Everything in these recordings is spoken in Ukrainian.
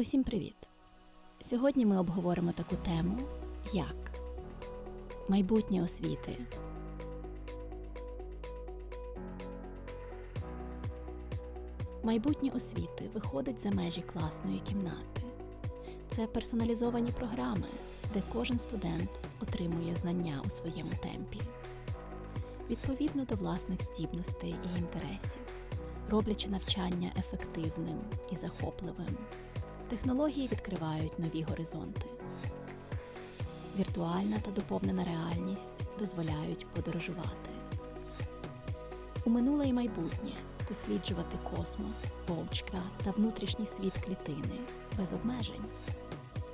Усім привіт! Сьогодні ми обговоримо таку тему, як майбутнє освіти. Майбутнє освіти виходить за межі класної кімнати. Це персоналізовані програми, де кожен студент отримує знання у своєму темпі, відповідно до власних здібностей і інтересів, роблячи навчання ефективним і захопливим. Технології відкривають нові горизонти. Віртуальна та доповнена реальність дозволяють подорожувати. У минуле і майбутнє досліджувати космос, вовчка та внутрішній світ клітини без обмежень.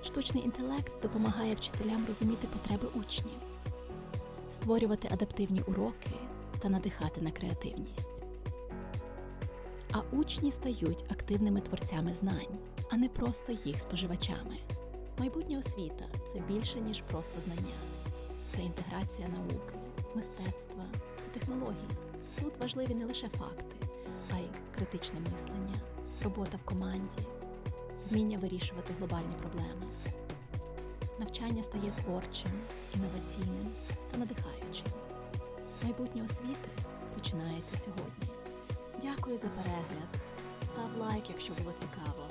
Штучний інтелект допомагає вчителям розуміти потреби учнів, створювати адаптивні уроки та надихати на креативність. А учні стають активними творцями знань, а не просто їх споживачами. Майбутня освіта це більше, ніж просто знання. Це інтеграція науки, мистецтва та технологій. Тут важливі не лише факти, а й критичне мислення, робота в команді, вміння вирішувати глобальні проблеми. Навчання стає творчим, інноваційним та надихаючим. Майбутнє освіти починається сьогодні. Дякую за перегляд. Став лайк, якщо було цікаво.